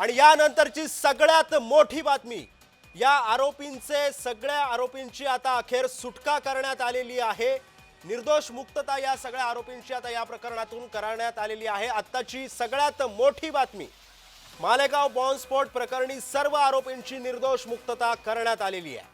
आणि यानंतरची सगळ्यात मोठी बातमी या आरोपींचे सगळ्या आरोपींची आता अखेर सुटका करण्यात आलेली आहे. निर्दोष मुक्तता या सगळ्या आरोपींची आता या प्रकरणातून करण्यात आलेली आहे. आत्ताची सगळ्यात मोठी बातमी मालेगाव बॉम्बस्फोट प्रकरणी सर्व आरोपींची निर्दोष मुक्तता करण्यात आलेली आहे.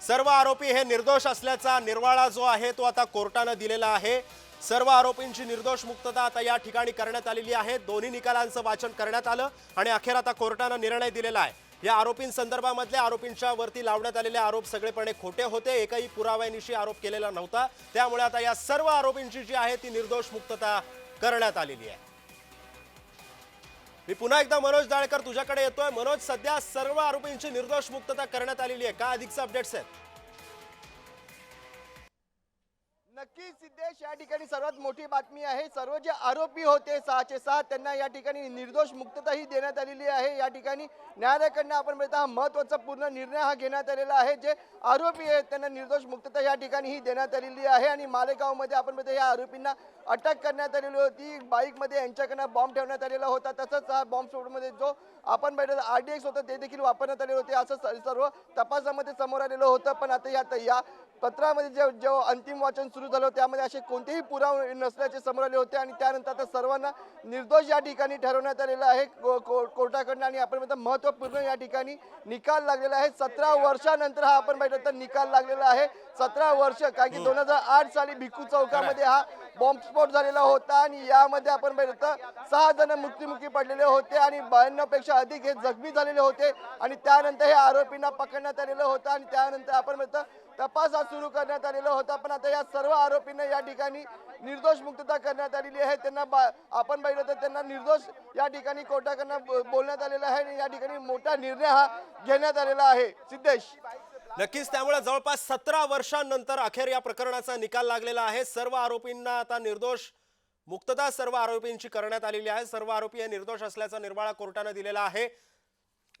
सर्व आरोपी हे निर्दोष असल्याचा निर्वाळा जो आहे तो आता कोर्टानं दिलेला आहे. सर्व आरोपींची निर्दोष मुक्तता आता या ठिकाणी करण्यात आलेली आहे. दोन्ही निकालांचं वाचन करण्यात आलं आणि अखेर आता कोर्टानं निर्णय दिलेला आहे. या आरोपींसंदर्भामधले आरोपींच्या वरती लावण्यात आलेले आरोप सगळेपणे खोटे होते. एकही पुराव्यानिशी आरोप केलेला नव्हता. त्यामुळे आता या सर्व आरोपींची जी आहे ती निर्दोष मुक्तता करण्यात आलेली आहे. मी पुन्हा एकदा मनोज दाळकर तुझ्याकडे येतोय. मनोज सध्या सर्व आरोपींची निर्दोष मुक्तता करण्यात आलेली आहे. का अधिकचे अपडेट्स आहेत? नक्की सिद्धेश या ठिकाणी सर्वात मोठी बातमी आहे. सर्व जे आरोपी होते सहाचे सहा त्यांना या ठिकाणी निर्दोष मुक्तताही देण्यात आलेली आहे. या ठिकाणी न्यायालयाकडनं आपण म्हणतो हा महत्त्वाचा पूर्ण निर्णय हा घेण्यात आलेला आहे. जे आरोपी आहेत त्यांना निर्दोष मुक्तता या ठिकाणी ही देण्यात आलेली आहे. आणि मालेगावमध्ये आपण म्हणतो या आरोपींना अटक करण्यात आलेली होती. बाईकमध्ये यांच्याकडनं बॉम्ब ठेवण्यात आलेला होता. तसंच हा बॉम्ब स्फोटमध्ये जो आपण पाहिलं आर डी एक्स होतं ते देखील वापरण्यात आले होते. असं स- सर्व तपासामध्ये समोर आलेलं होतं. पण आता या या पत्रामध्ये जे जेव्हा अंतिम वाचन सुरू झालं त्यामध्ये असे कोणतेही पुरावे नसल्याचे समोर आले होते आणि त्यानंतर आता सर्वांना निर्दोष या ठिकाणी ठरवण्यात आलेलं आहे. कोर्टाकडनं आणि आपण म्हणतो महत्त्वपूर्ण या ठिकाणी निकाल लागलेला आहे. सतरा वर्षानंतर हा आपण पाहिलं तर निकाल लागलेला आहे. सतरा वर्ष कारण की दोन हजार आठ साली भिक्खू चौकामध्ये हा बॉम्बस्फोट झालेला होता आणि यामध्ये आपण पाहिलं तर सहा जण मृत्युमुखी पडलेले होते आणि ब्याण्णवपेक्षा अधिक हे जखमी झालेले होते आणि त्यानंतर हे आरोपींना पकडण्यात आलेलं होतं आणि त्यानंतर आपण म्हणतो तपास आज सुरू करण्यात आलेला होता. पण आता या सर्व आरोपींना या ठिकाणी निर्दोष मुक्तता करण्यात आलेली आहे. त्यांना बा- आपण पाहिलं तर त्यांना निर्दोष या ठिकाणी कोर्टाकडनं बोलण्यात आलेला आहे आणि या ठिकाणी मोठा निर्णय हा घेण्यात आलेला आहे. सिद्धेश. नक्कीच त्यामुळे जवळपास सतरा वर्षांनंतर अखेर या प्रकरणाचा निकाल लागलेला आहे. सर्व आरोपींना आता निर्दोष मुक्तता सर्व आरोपींची करण्यात आलेली आहे. सर्व आरोपी हे निर्दोष असल्याचा निर्वाळा कोर्टानं दिलेला आहे.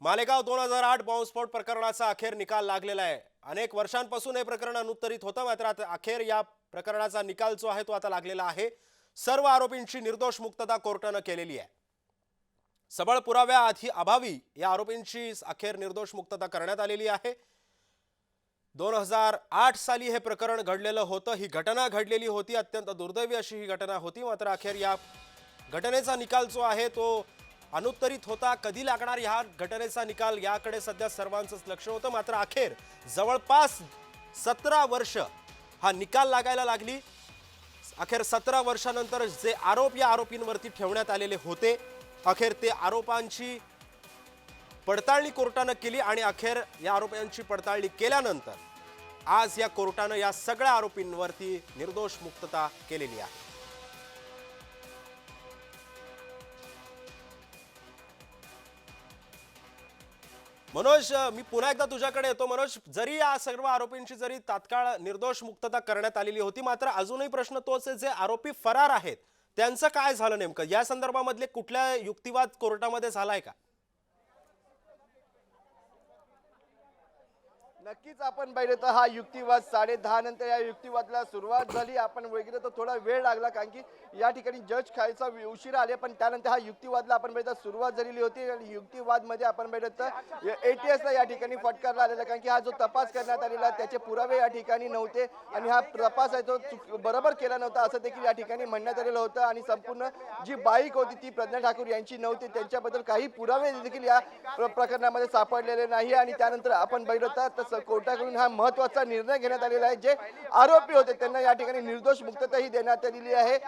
मालेगाव दोन हजार आठ बॉम्बस्फोट प्रकरणाचा अखेर निकाल लागलेला आहे. अनेक वर्षांपासून हे प्रकरण अनुत्तरित होतं मात्र आता अखेर या प्रकरणाचा निकाल जो आहे तो आता लागलेला आहे. सर्व आरोपींची निर्दोष मुक्तता कोर्टानं केलेली आहे. सबळ पुराव्या आधी अभावी या आरोपींची अखेर निर्दोष मुक्तता करण्यात आलेली आहे. दोन हजार आठ साली हे प्रकरण घडलेलं होतं. ही घटना घडलेली होती अत्यंत दुर्दैवी अशी ही घटना होती. मात्र अखेर या घटनेचा निकाल जो आहे तो अनुत्तरित होता कधी लागणार ह्या घटनेचा निकाल? याकडे सध्या सर्वांचंच लक्ष होतं. मात्र अखेर जवळपास सतरा वर्ष हा निकाल लागायला लागली. अखेर सतरा वर्षानंतर जे आरोप या आरोपींवरती ठेवण्यात आलेले होते अखेर ते आरोपांची पडताळणी कोर्टानं केली आणि अखेर या आरोपांची पडताळणी केल्यानंतर आज या कोर्टानं या सगळ्या आरोपींवरती निर्दोष मुक्तता केलेली आहे. मनोज मी पुन्हा एकदा तुझ्याकडे येतो. मनोज जरी या सर्व आरोपींची जरी तात्काळ निर्दोष मुक्तता करण्यात आलेली होती मात्र अजूनही प्रश्न तोच आहे जे आरोपी फरार आहेत त्यांचं काय झालं नेमकं? या संदर्भामधले कुठल्या युक्तिवाद कोर्टामध्ये झालाय का? नक्कीच आपण पाहिलं तर हा युक्तिवाद साडे दहा नंतर या युक्तिवादला सुरुवात झाली. आपण वगैरे तर थोडा वेळ लागला कारण की या ठिकाणी जज खायचा उशीर आले पण त्यानंतर हा युक्तिवादला आपण पाहिलं सुरुवात झालेली होती आणि युक्तिवादमध्ये आपण पाहिलं तर एटीएसला या ठिकाणी फटकार आलेला कारण की हा जो तपास करण्यात आलेला त्याचे पुरावे या ठिकाणी नव्हते आणि हा तपास आहे तो बरोबर केला नव्हता असं देखील या ठिकाणी म्हणण्यात आलेलं होतं आणि संपूर्ण जी बाईक होती ती प्रज्ञा ठाकूर यांची नव्हती. त्यांच्याबद्दल काही पुरावे देखील या प्र- प्रकरणामध्ये सापडलेले नाही आणि त्यानंतर आपण बघितलं तर तसं कोर्टाकडून हा महत्त्वाचा निर्णय घेण्यात आलेला आहे. जे आरोपी होते त्यांना या ठिकाणी निर्दोष मुक्तताही देण्यात आलेली आहे.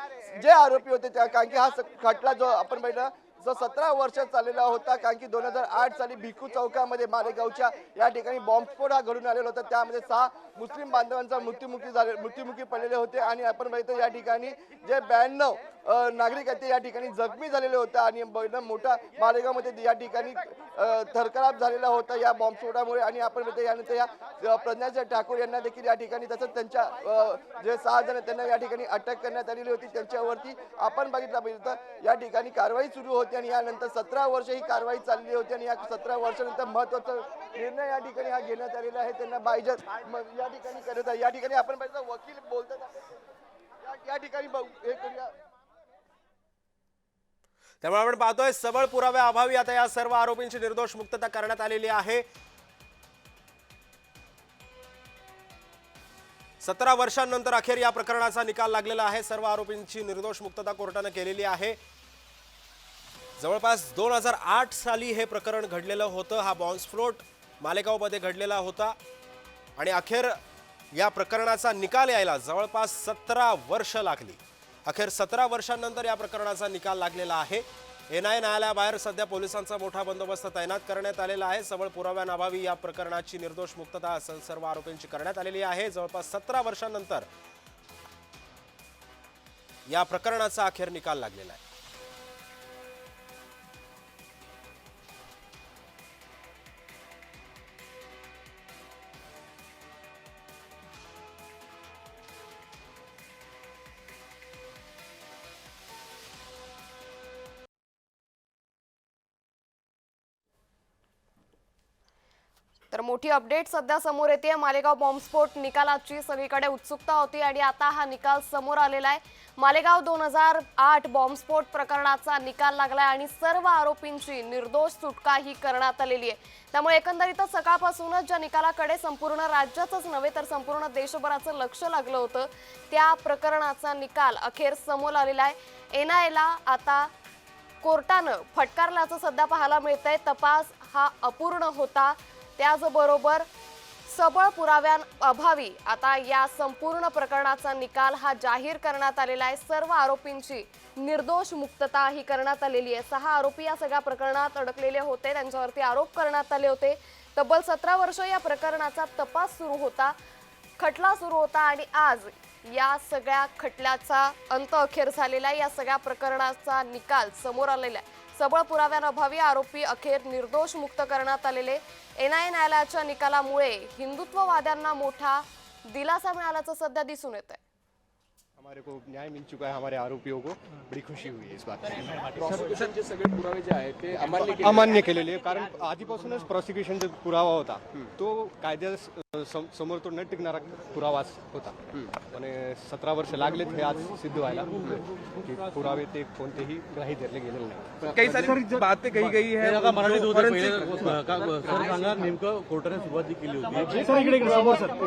जे आरोपी होते त्या कारण की हा खटला जो आपण पाहिलं जो सतरा वर्ष चाललेला होता कारण की दोन हजार आठ साली भिकू चौकामध्ये मालेगावच्या या ठिकाणी बॉम्बस्फोट हा घडून आलेला होता. त्यामध्ये सहा मुस्लिम बांधवांचा मृत्युमुखी झाले मृत्युमुखी पडलेले होते. आणि आपण बघितलं या ठिकाणी जे ब्याण्णव नागरिक आहेत ते या ठिकाणी जखमी झालेले होते आणि एकदम मोठा मालेगावमध्ये या ठिकाणी अ, थरकराब झालेला होता या बॉम्बस्फोटामुळे आणि आपण यानंतर या अ, प्रज्ञा ठाकूर यांना देखील या ठिकाणी तसंच त्यांच्या जे सहा जण त्यांना या ठिकाणी अटक करण्यात आलेली होती. त्यांच्यावरती आपण बघितलं पाहिजे तर या ठिकाणी कारवाई सुरू होती आणि यानंतर सतरा वर्ष ही कारवाई चालली होती आणि या सतरा वर्षानंतर महत्त्वाचा निर्णय या ठिकाणी हा घेण्यात आलेला आहे. त्यांना बायजत या ठिकाणी करत आहे या ठिकाणी आपण पाहिजे वकील बोलतात. या- या ठिकाणी बघू हे करूया. त्यामुळे आपण पाहतोय सबळ पुराव्याअभावी आता या सर्व आरोपींची निर्दोष मुक्तता करण्यात आलेली आहे. सतरा वर्षांनंतर अखेर या प्रकरणाचा निकाल लागलेला आहे. सर्व आरोपींची निर्दोष मुक्तता कोर्टानं केलेली आहे. जवळपास दोन हजार आठ साली हे प्रकरण घडलेलं होतं. हा बॉम्बस्फोट मालेगावमध्ये घडलेला होता. आणि अखेर या प्रकरणाचा निकाल यायला जवळपास सतरा वर्ष लागली. अखेर सतरा वर्षांनंतर या प्रकरणाचा निकाल लागलेला आहे. एन आय न्यायालयाबाहेर सध्या पोलिसांचा मोठा बंदोबस्त तैनात करण्यात आलेला आहे. सबळ पुराव्यांअभावी या प्रकरणाची निर्दोष मुक्तता स- सर्व आरोपींची करण्यात आलेली आहे. जवळपास सतरा वर्षांनंतर या प्रकरणाचा अखेर निकाल लागलेला आहे. तर मोठी अपडेट सध्या समोर येते. मालेगाव बॉम्बस्फोट निकालाची सगळीकडे उत्सुकता होती आणि आता हा निकाल समोर आलेला आहे. मालेगाव दोन हजार आठ बॉम्बस्फोट प्रकरणाचा निकाल लागलाय आणि सर्व आरोपींची निर्दोष सुटका ही करण्यात आलेली आहे. त्यामुळे एकंदरीतच सकाळपासूनच ज्या निकालाकडे संपूर्ण राज्याचंच नव्हे तर संपूर्ण देशभराचं लक्ष लागलं होतं. त्या प्रकरणाचा निकाल अखेर समोर आलेला आहे. एनआयला आता कोर्टानं फटकारल्याचं सध्या पाहायला मिळतंय. तपास हा अपूर्ण होता. त्याचबरोबर सबळ पुराव्यांअभावी आता या संपूर्ण प्रकरणाचा निकाल हा जाहीर करण्यात आलेला आहे. सर्व आरोपींची निर्दोष मुक्तता ही करण्यात आलेली आहे. सहा आरोपी या सगळ्या प्रकरणात अडकलेले होते. त्यांच्यावरती आरोप करण्यात आले होते. तब्बल सतरा वर्ष या प्रकरणाचा तपास सुरू होता खटला सुरू होता आणि आज या सगळ्या खटल्याचा अंत अखेर झालेला आहे. या सगळ्या प्रकरणाचा निकाल समोर आलेला आहे. सबळ पुराव्यांअभावी आरोपी अखेर निर्दोष मुक्त करण्यात आलेले एनआय न्यायालयाच्या निकालामुळे हिंदुत्ववाद्यांना मोठा दिलासा मिळाल्याचं सध्या दिसून येत आहे हमारे को न्याय मिल चुका है हमारे आरोपियों को। बड़ी खुशी हुई है इस बात की प्रॉसिक्युशनचे सगळे पुरावे जे आहेत ते अमान्य केले अमान्य केलेले कारण आधीपासूनच प्रॉसिक्युशन जो पुरावा होता तो कायद्या सम- समोर तो न टिकणारा पुरावाच होता. आणि सतरा वर्ष लागलेत हे आज सिद्ध व्हायला. की पुरावे ते कोणतेही ग्राही धरले गेलेले नाही. कई सारी बातें कही गई है ते आता मराठीत जो होते forensic- पहिले. का- सर सांगा नेमकं कोर्टाने सुरुवात जी केली होती.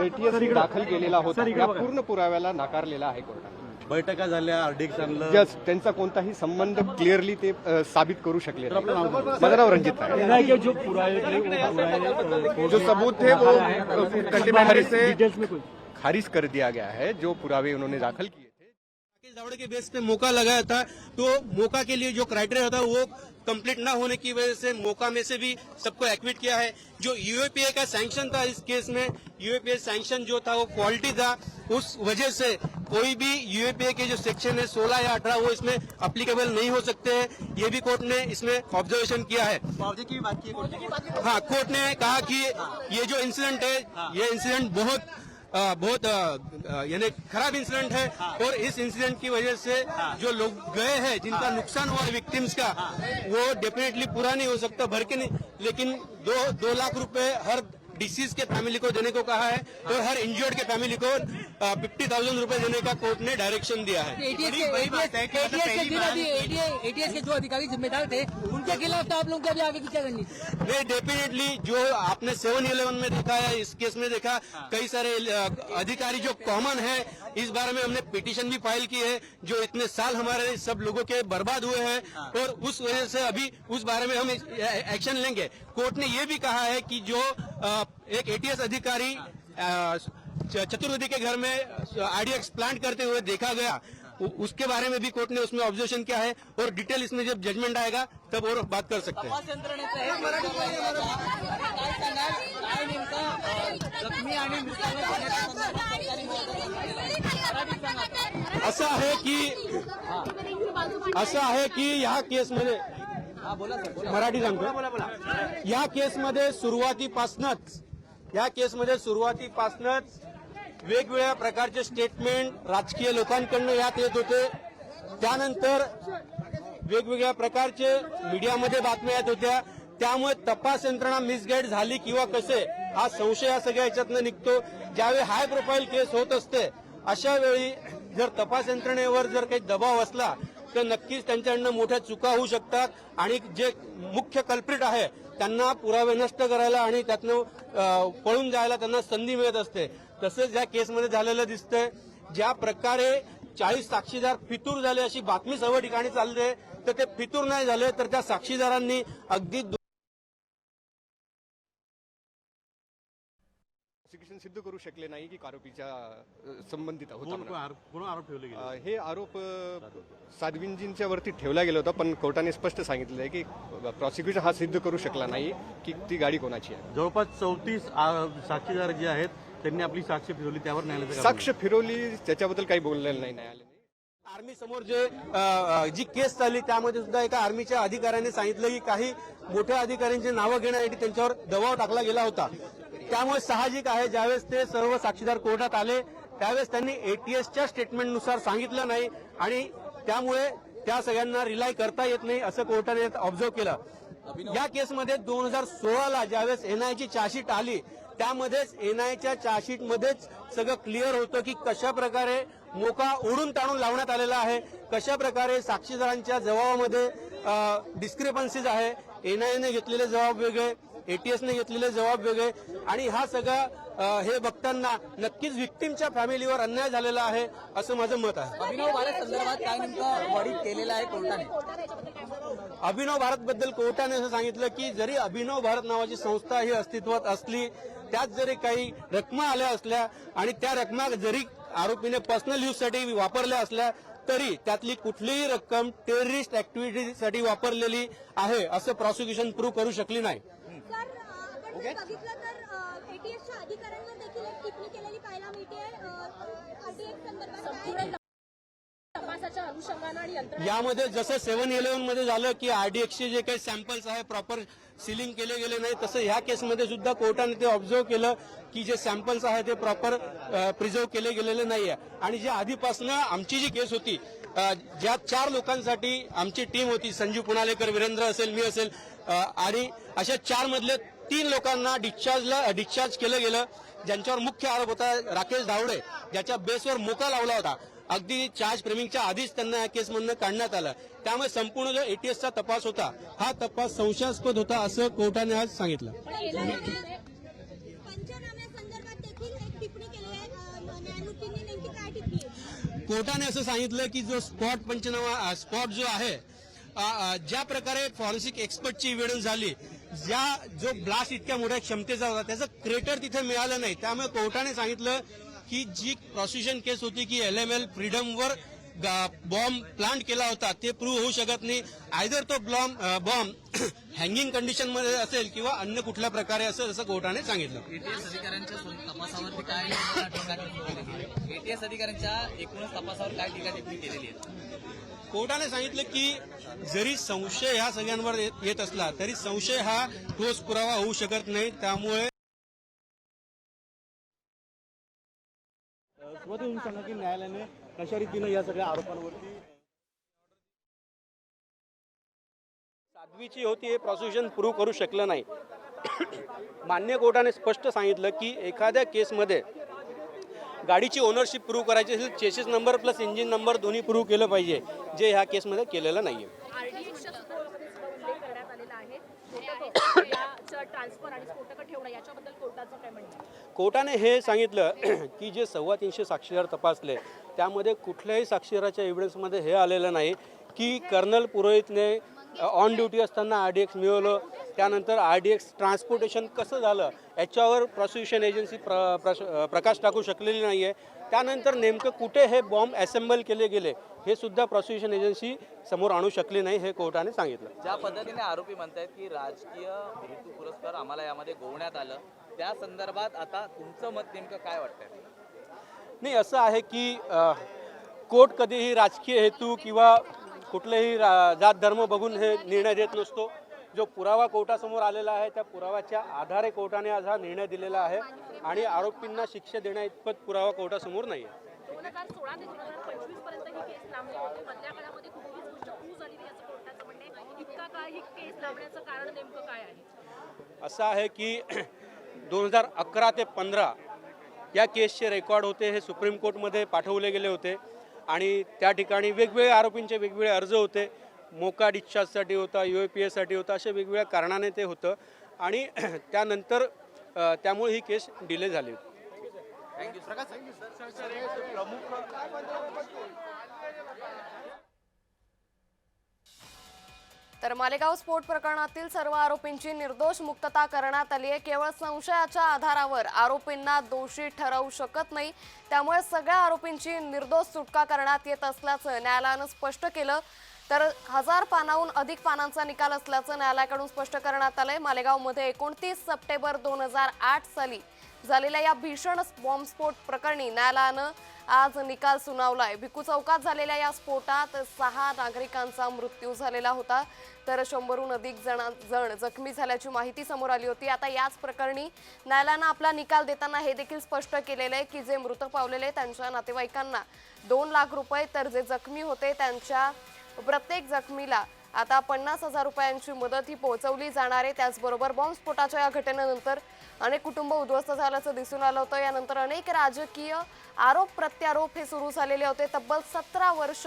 एटीएस दाखल केलेला होता. या पूर्ण पुराव्याला नाकारलेला आहे कोर्टाने. बैठका झाल्या आरडीएक्स आणलं जस त्यांचा कोणताही संबंध क्लिअरली ते अ, साबित करू शकले नाही. माझं नाव आहे. के जो पुरावे थे वो पुरावे जो सबूत थे वो कंटेम्प्रेरी से डिटेल्स में कोई खारिज कर दिया गया है जो पुरावे उन्होंने दाखल किए थे। राकेश दावड़े के बेस पे मौका लगाया था तो मौका के लिए जो क्राइटेरिया था वो कंप्लीट ना होने की वजह से मौका में से भी सबको एक्विट किया है। जो यूएपीए का सैंक्शन था इस केस में यूएपीए सैंक्शन जो था वो क्वालिटी था। उस वजह से कोई भी यूएपीए के जो सेक्शन है 16 या 18 वो इसमें अप्लीकेबल नहीं हो सकते हैं। ये भी कोर्ट ने इसमें ऑब्जर्वेशन किया है। हाँ कोर्ट ने कहा कि ये जो इंसिडेंट है ये इंसिडेंट बहुत बहुत यानी खराब इंसिडेंट है और इस इंसिडेंट की वजह से जो लोग गए हैं जिनका नुकसान हुआ विक्टिम्स का वो डेफिनेटली पूरा नहीं हो सकता भर के नहीं लेकिन दो दो लाख रुपए हर डिसीज के फैमिली को देने को कहा है और हर इंजर्ड के फैमिली को फिफ्टी थाउज़ेंड रूपए देने का कोर्ट ने डायरेक्शन दिया है। एटीएस के एटीएस के जो अधिकारी जिम्मेदार थे उनके खिलाफ तो आप लोग क्या अभी आगे की क्या करनी नहीं डेफिनेटली जो आपने सेवन इलेवन में देखा है इस केस में देखा कई सारे अधिकारी जो कॉमन है इस बारे में हमने पिटीशन भी फ़ाइल की है जो इतने साल हमारे सब लोगों के बर्बाद हुए हैं। और उस वजह से अभी उस बारे में हम एक्शन लेंगे। कोर्ट ने ये भी कहा है कि जो एक एटीएस अधिकारी अ, चतुर्वेदी के घर में आरडीएक्स प्लांट करते हुए देखा गया। उसके बारे में भी कोर्ट ने उसमें ऑब्जर्वेशन किया है और डिटेल इसमें जब जजमेंट आएगा तब और बात कर सकते हैं। असं आहे की असं आहे की या केसमध्ये मराठी सांगतो या केसमध्ये सुरुवातीपासूनच या केसमध्ये सुरुवातीपासूनच वेगवेगळ्या प्रकारचे स्टेटमेंट राजकीय लोकांकडनं यात येत होते. त्यानंतर वेगवेगळ्या प्रकारचे मीडियामध्ये बातम्या येत होत्या. त्यामुळे तपास यंत्रणा मिसगाईड झाली किंवा कसे? हा संशय या सगळ्या याच्यातनं निघतो. ज्यावेळी हाय प्रोफाईल केस होत असते अशा वेळी जर तपास यंत्रणेवर जर काही दबाव असला तर नक्कीच त्यांच्याकडनं मोठ्या चुका होऊ शकतात. आणि जे मुख्य कल्प्रिट आहे त्यांना पुरावे नष्ट करायला आणि त्यातनं पळून जायला त्यांना संधी मिळत असते. तसंच या केसमध्ये झालेलं दिसतंय. ज्या प्रकारे चाळीस साक्षीदार फितूर झाले अशी बातमी सर्व ठिकाणी चालते तर ते फितूर नाही झाले तर त्या साक्षीदारांनी अगदी प्रॉसिक्युशन सिद्ध करू शकले नाही की आरोपीच्या संबंधित होता कोण म्हणून. कोण आरोप- कोण आरोप ठेवले गेले? अ, हे आरोप अ, साध्वींजींच्या वरती ठेवला गेला होता पण कोर्टाने स्पष्ट सांगितलं आहे की प्रॉसिक्युशन हा सिद्ध करू शकला नाही की ती गाडी कोणाची आहे. जवळपास चौतीस साक्षीदार जे आहेत त्यांनी आपली साक्ष फिरवली त्यावर न्यायालयाचं साक्ष फिरवली त्याच्याबद्दल काही बोललेलं नाही न्यायालयाने. आर्मी समोर जे अ, अ, जी केस चालली त्यामध्ये सुद्धा एका आर्मीच्या अधिकाऱ्याने सांगितलं की काही मोठ्या अधिकाऱ्यांची नावं घेण्यासाठी त्यांच्यावर दबाव टाकला गेला होता. त्यामुळे साहजिक आहे ज्यावेळेस ते सर्व साक्षीदार कोर्टात आले त्यावेळेस त्यांनी एटीएसच्या स्टेटमेंटनुसार सांगितलं नाही आणि त्यामुळे त्या सगळ्यांना रिलाय करता येत नाही असं कोर्टाने ऑब्झर्व केलं. या केसमध्ये दोन हजार सोळाला ज्यावेळेस एनआयची चार्जशीट आली त्यामध्येच एनआयच्या चार्जशीटमध्येच सगळं क्लिअर होतं की कशा प्रकारे मोका ओढून ताणून लावण्यात आलेला आहे कशा प्रकारे साक्षीदारांच्या जबाबामध्ये डिस्क्रिपन्सीज आहे एनआयने घेतलेले जबाब वेगळे एटीएसने घेतलेले जबाब वेगळे. आणि हा सगळा हे बघताना नक्कीच विक्टीमच्या फॅमिलीवर अन्याय झालेला आहे असं माझं मत आहे. अभिनव भारत संदर्भात काय नेमकं ऑडिट केलेलं आहे कोर्टाने? अभिनव भारत बद्दल कोर्टाने असं सांगितलं की जरी अभिनव भारत नावाची संस्था ही अस्तित्वात असली त्यात जरी काही रकमा आल्या असल्या आणि त्या रकमा जरी आरोपीने पर्सनल यूजसाठी वापरल्या असल्या तरी त्यातली कुठलीही रक्कम टेररिस्ट ऍक्टिव्हिटीसाठी वापरलेली आहे असं प्रॉसिक्युशन प्रूव्ह करू शकली नाही. सर आपण जर बघितलं तर एटीएसच्या अधिकाऱ्यांवर देखील एक टिप्पणी केलेली पाहायला मिळते. आरटीएस संदर्भात काय तपासाच्या अनुषंगानं आणि यामध्ये जसं सेव्हन इलेव्हनमध्ये झालं की आरडीएक्सचे जे काही सॅम्पल्स आहे प्रॉपर सिलिंग केले गेले नाही तसं ह्या केसमध्ये सुद्धा कोर्टाने ते ऑब्झर्व केलं की जे सॅम्पल्स आहे ते प्रॉपर प्रिझर्व केले गेलेले नाहीये. आणि जे आधीपासून आमची जी केस होती ज्या चार लोकांसाठी आमची टीम होती संजीव पुनालेकर वीरेंद्र असेल मी असेल आणि अशा चार मधले तीन लोकांना डिस्चार्जला डिस्चार्ज केलं गेलं ज्यांच्यावर मुख्य आरोप होता राकेश धावडे ज्याच्या बेसवर मोका लावला होता. अगदी चार्ज फ्रेमिंगच्या आधीच त्यांना या केसमधनं काढण्यात आलं. त्यामुळे संपूर्ण जो एटीएसचा तपास होता हा तपास संशयास्पद होता असं कोर्टाने आज सांगितलं. कोर्टाने असं सांगितलं की जो स्पॉट पंचनामा स्पॉट जो आहे ज्या प्रकारे फॉरेन्सिक एक्सपर्टची इव्हिडन्स झाली ज्या जो ब्लास्ट इतक्या मोठ्या क्षमतेचा होता त्याचं क्रेटर तिथे मिळालं नाही. त्यामुळे कोर्टाने सांगितलं की जी प्रॉसिक्युशन केस होती की एल एम एल फ्रीडमवर बॉम्ब प्लांट केला होता ते प्रूव्ह होऊ शकत नाही. आयदर तो बॉम्ब बॉम्ब हँगिंग कंडिशनमध्ये असेल किंवा अन्य कुठल्या प्रकारे असेल असं कोर्टाने सांगितलं. एटीएस अधिकाऱ्यांच्या तपासावरती काय एटीएस अधिकाऱ्यांच्या एकूणच तपासावर काय टीका टिप्पणी केलेली आहे? कोर्टाने सांगितलं की जरी संशय ह्या सगळ्यांवर येत असला तरी संशय हा ठोस पुरावा होऊ शकत नाही. त्यामुळे सुरुवातीपासून सांगा की न्यायालयाने कशा रीतीनं या सगळ्या आरोपांवरती साध्वीची होती हे प्रॉसिक्युशन प्रूव्ह करू शकलं नाही. मान्य कोर्टाने स्पष्ट सांगितलं की एखाद्या केसमध्ये गाडीची ओनरशिप प्रूव्ह करायची असेल chassis number plus engine number दोन्ही प्रूव्ह केलं पाहिजे जे ह्या केसमध्ये केलेलं नाहीये. आरडीएक्सच्या सुद्धा सुद्धा उल्लेख करण्यात आलेला आहे स्फोटकं याचं ट्रान्सफर आणि स्फोटकं ठेवणं याच्याबद्दल कोर्टाचं काय म्हणणं आहे? कोर्टाने हे सांगितलं की जे सव्वा तीनशे साक्षीदार तपासले त्यामध्ये कुठल्याही साक्षीदाराच्या एव्हिडन्समध्ये हे आलेलं नाही की कर्नल पुरोहितने ऑन ड्युटी असताना आर डी एक्स मिळवलं त्यानंतर आर डी एक्स ट्रान्सपोर्टेशन कसं झालं याच्यावर प्रॉसिक्युशन एजन्सी प्र प्रश- प्रकाश टाकू शकलेली नाही आहे त्यानंतर नेमकं कुठे हे बॉम्ब असेंबल केले गेले हे सुद्धा प्रॉसिक्युशन एजन्सी समोर आणू शकली नाही हे कोर्टाने सांगितलं. ज्या पद्धतीने आरोपी म्हणतायत की राजकीय हेतू पुरस्कार आम्हाला यामध्ये गोवण्यात आलं त्या संदर्भात आता तुमचं मत नेमकं काय वाटतंय? नाही असं आहे की कोर्ट कधीही राजकीय हेतू किंवा कुठलेही रा- जात धर्म बघून हे निर्णय देत नसतो. जो पुरावा कोर्टासमोर आलेला आहे त्या पुराव्याच्या आधारे कोर्टाने आज हा निर्णय दिलेला आहे आणि आरोपींना शिक्षा देण्या इतपत पुरावा कोर्टासमोर नाही आहे केस लांबली होती. मधल्या काळामध्ये कुठलीच गोष्ट झाली असं कोर्टाचं म्हणणं आहे. इतका काळ ही केस लांबण्याचं कारण नेमकं काय आहे? असं आहे की दोन हजार अकरा ते पंधरा या केसचे रेकॉर्ड होते हे सुप्रीम कोर्टमध्ये पाठवले गेले होते. आणि त्या ठिकाणी वेगवेगळ्या आरोपींचे वेगवेगळे अर्ज होते. मोका डिस्चार्जसाठी होता यू ए पी एसाठी होता अशा वेगवेगळ्या कारणाने ते होतं. आणि त्यानंतर त्यामुळे ही केस डिले झाली होती. तर मालेगाव स्फोट प्रकरणातील सर्व आरोपींची निर्दोष मुक्तता करण्यात आली आहे. केवळ संशयाच्या आधारावर आरोपींना दोषी ठरवू शकत नाही. त्यामुळे सगळ्या आरोपींची निर्दोष सुटका करण्यात येत असल्याचं न्यायालयानं स्पष्ट केलं. तर हजार पानाहून अधिक पानांचा निकाल असल्याचं न्यायालयाकडून स्पष्ट करण्यात आलंय. मालेगावमध्ये एकोणतीस सप्टेंबर दोन हजार आठ साली झालेल्या या भीषण बॉम्बस्फोट प्रकरणी न्यायालयानं आज निकाल सुनावलाय. भिकू चौकात झालेल्या या स्फोटात सहा नागरिकांचा मृत्यू झालेला होता. तर शंभरहून अधिक जण जण जखमी झाल्याची माहिती समोर आली होती. आता याच प्रकरणी न्यायालयानं आपला निकाल देताना हे देखील स्पष्ट केलेलं आहे की जे मृत पावलेले त्यांच्या नातेवाईकांना दोन लाख रुपये तर जे जखमी होते त्यांच्या प्रत्येक जखमीला आता पन्नास हजार रुपयांची मदत ही पोहोचवली जाणार आहे. त्याचबरोबर बॉम्बस्फोटाच्या या घटनेनंतर अनेक कुटुंब उद्ध्वस्त झाल्याचं दिसून आलं होतं. यानंतर अनेक राजकीय आरोप प्रत्यारोप हे सुरू झालेले होते. तब्बल सतरा वर्ष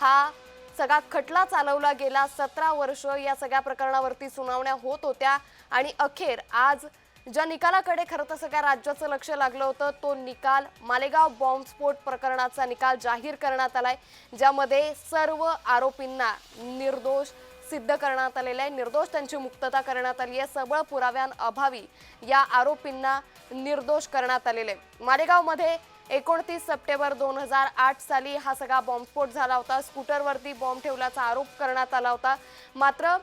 हा सगळा खटला चालवला गेला. सतरा वर्ष या सगळ्या प्रकरणावरती सुनावण्या होत होत्या आणि अखेर आज ज्या निकालाकडे खरं तर सगळ्या राज्याचं लक्ष लागलं होतं तो निकाल मालेगाव बॉम्बस्फोट प्रकरणाचा निकाल जाहीर करण्यात आलाय ज्यामध्ये सर्व आरोपींना निर्दोष सिद्ध करण्यात आलेलं आहे. निर्दोष त्यांची मुक्तता करण्यात आली आहे. सबळ पुराव्यांअभावी या आरोपींना निर्दोष करण्यात आलेले आहे. मालेगावमध्ये एकोणतीस सप्टेंबर दोन हजार आठ साली हा सगळा बॉम्बस्फोट झाला होता. स्कूटरवरती बॉम्ब ठेवल्याचा आरोप करण्यात आला होता. मात्र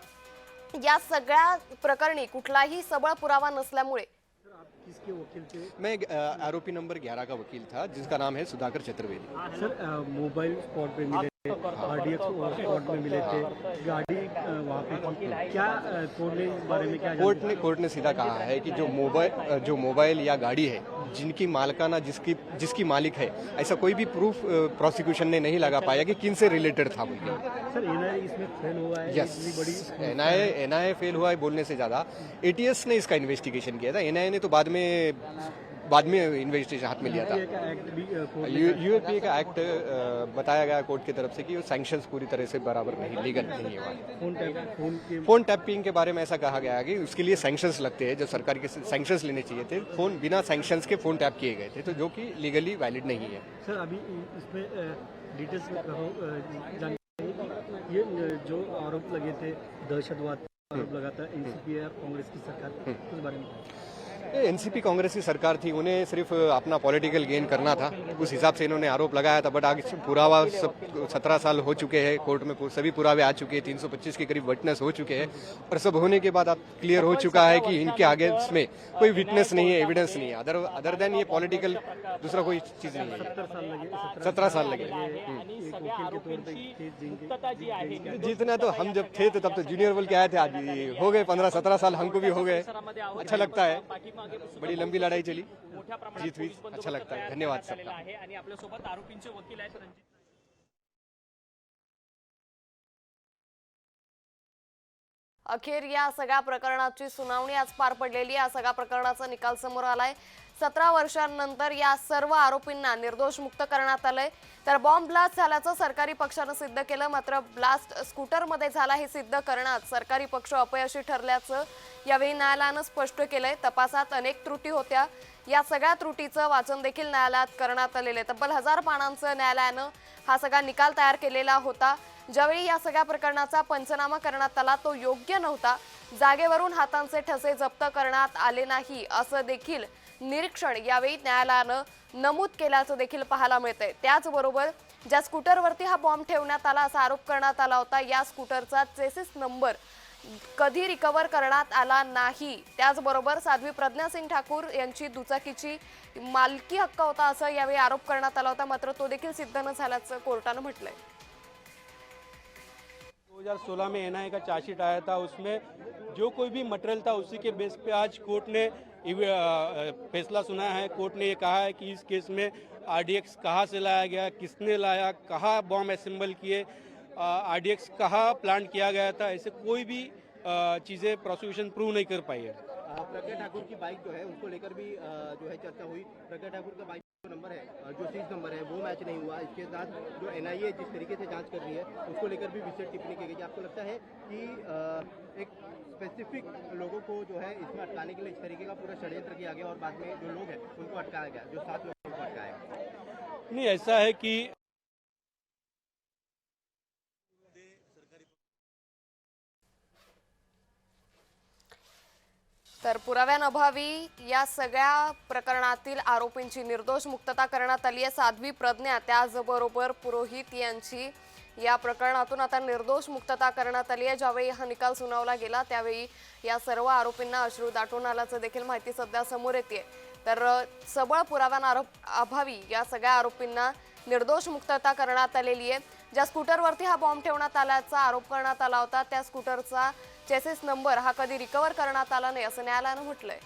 या सगळ्या प्रकरणी कुठलाही सबळ पुरावा नसल्यामुळे. किसके वकील थे मैं आरोपी नंबर 11 का वकील था जिसका नाम है Sudhakar Chaturvedi. Sir mobile spot पे मिले थे आरडीएक्स स्पॉट में मिले थे। गाड़ी वहाँ पे क्या कोर्ट ने इस बारे में क्या कोर्ट ने कोर्ट ने सीधा कहा है कि जो मोबाइल जो मोबाइल या गाड़ी है जिनकी मालकाना जिसकी जिसकी मालिक है ऐसा कोई भी प्रूफ प्रोसिक्यूशन ने नहीं लगा पाया कि किन से रिलेटेड था बोल के सर एनआईए इसमें फेल हुआ है यस एनआईए एनआईए फेल हुआ है बोलने से ज़्यादा। एटीएस ने इसका इन्वेस्टिगेशन किया था। एनआईए ने तो बाद में बाद में इन्वेस्टिगेशन हाथ में लिया था। यूएपीए का एक्ट बताया गया कोर्ट की तरफ़ से कि वो सैंक्शंस पूरी तरह से बराबर नहीं लीगल नहीं है फ़ोन टैपिंग के बारे में ऐसा कहा गया कि उसके लिए सैंक्शंस लगते हैं जो सरकार के सैंक्शंस लेने चाहिए थे। फ़ोन बिना सैंक्शंस के फ़ोन टैप किए गए थे तो जो कि लीगली वैलिड नहीं है। सर अभी इसमें डिटेल्स ये जो आरोप लगे थे दहशतवाद आरोप लगा था एनसीपी और कांग्रेस की सरकार उस बारे में। एनसीपी कांग्रेस की सरकार थी उन्हें सिर्फ़ अपना पॉलिटिकल गेन करना था। उस हिसाब से इन्होंने आरोप लगाया था बट आगे पुरावा सब सत्रह साल हो चुके हैं कोर्ट में सभी पुरावे आ चुके हैं 325 के करीब विटनेस हो चुके हैं और सब होने के बाद अब क्लियर हो चुका है कि इनके आगे में कोई विटनेस नहीं है एविडेंस नहीं है। अदर अदर देन ये पॉलिटिकल दूसरा कोई चीज़ नहीं है। सत्तर साल लगे सत्रह साल लगे। हम्म। जीतना तो हम जब थे तो तब तो जूनियर बोल के आए थे आज हो गए पंद्रह सत्रह साल हमको भी हो गए। अच्छा लगता है। बड़ी लंबी लड़ाई चली जीत हुई अच्छा लगता. है धन्यवाद सबका आहे आणि आपल्यासोबत आरोपींचे वकील आहेत रणजित अखेर या सगळ्या प्रकरणाची सुनावणी आज पार पडलेली या सगळ्या प्रकरणाचा निकाल समोर आलाय. सतरा वर्षांनंतर या सर्व आरोपींना निर्दोष मुक्त करण्यात आलंय. तर बॉम्ब ब्लास्ट झाल्याचं सरकारी पक्षानं सिद्ध केलं मात्र ब्लास्ट स्कूटरमध्ये झाला हे सिद्ध करण्यात सरकारी पक्ष अपयशी ठरल्याचं यावेळी न्यायालयानं स्पष्ट केलंय. तपासात अनेक त्रुटी होत्या. या सगळ्या त्रुटीचं वाचन देखील न्यायालयात करण्यात आलेलं आहे. तब्बल हजार पानांचं न्यायालयानं हा सगळा निकाल तयार केलेला होता. ज्यावेळी या सगळ्या प्रकरणाचा पंचनामा करण्यात आला तो योग्य नव्हता. जागेवरून हातांचे ठसे जप्त करण्यात आले नाही असं देखील निरीक्षण यावेळी न्यायालयानं नमूद केल्याचं देखील पाहायला मिळतंय. त्याचबरोबर ज्या स्कूटरवरती हा बॉम्ब ठेवण्यात आला असा आरोप करण्यात आला होता या स्कूटरचा चेसिस नंबर कधी रिकवर करण्यात आला नाही. त्याचबरोबर साध्वी प्रज्ञा सिंग ठाकूर यांची दुचाकीची मालकी हक्क होता असं यावेळी आरोप करण्यात आला होता मात्र तो देखील सिद्ध न झाल्याचं कोर्टानं म्हटलंय. 2016 में एनआईए का चार्जशीट आया था, उसमें जो कोई भी मटेरियल था, उसी के बेस पे आज कोर्ट ने फैसला सुनाया है। कोर्ट ने ये कहा है कि इस केस में आरडीएक्स कहाँ से लाया गया, किसने लाया, कहाँ बॉम्ब असेंबल किए आरडीएक्स कहाँ प्लांट किया गया था, ऐसे कोई भी चीज़ें प्रोसिक्यूशन प्रूव नहीं कर पाई है। प्रज्ञा ठाकुर की बाइक जो है, उसको लेकर भी जो है चर्चा हुई। प्रज्ञा ठाकुर का बाइक नंबर है जो सीज नंबर है, वो मैच नहीं हुआ। इसके साथ जो एनआईए जिस तरीके से जाँच कर रही है, उसको लेकर भी विशेष टिप्पणी की गई। आपको लगता है कि एक स्पेसिफिक लोगों को जो है इसमें अटकाने के लिए इस तरीके का पूरा षड्यंत्र किया गया और बाद में जो लोग हैं, उनको अटकाया गया, जो सात लोगों को अटकाया नहीं, ऐसा है कि तर पुराव्यांअभावी या सगळ्या प्रकरणातील आरोपींची निर्दोष मुक्तता करण्यात आली आहे. साध्वी प्रज्ञा त्याचबरोबर पुरोहित यांची या प्रकरणातून आता निर्दोष मुक्तता करण्यात आली आहे. ज्यावेळी हा निकाल सुनावला गेला त्यावेळी या सर्व आरोपींना अश्रू दाटून आल्याचं देखील माहिती सध्या समोर येते तर सबळ पुराव्यांना अभावी या सगळ्या आरोपींना निर्दोष मुक्तता करण्यात आलेली आहे. ज्या स्कूटरवरती हा बॉम्ब ठेवण्यात आल्याचा आरोप करण्यात आला होता त्या स्कूटरचा चेसेस नंबर हा कधी रिकवर करण्यात आला नाही असं न्यायालयानं म्हटलंय.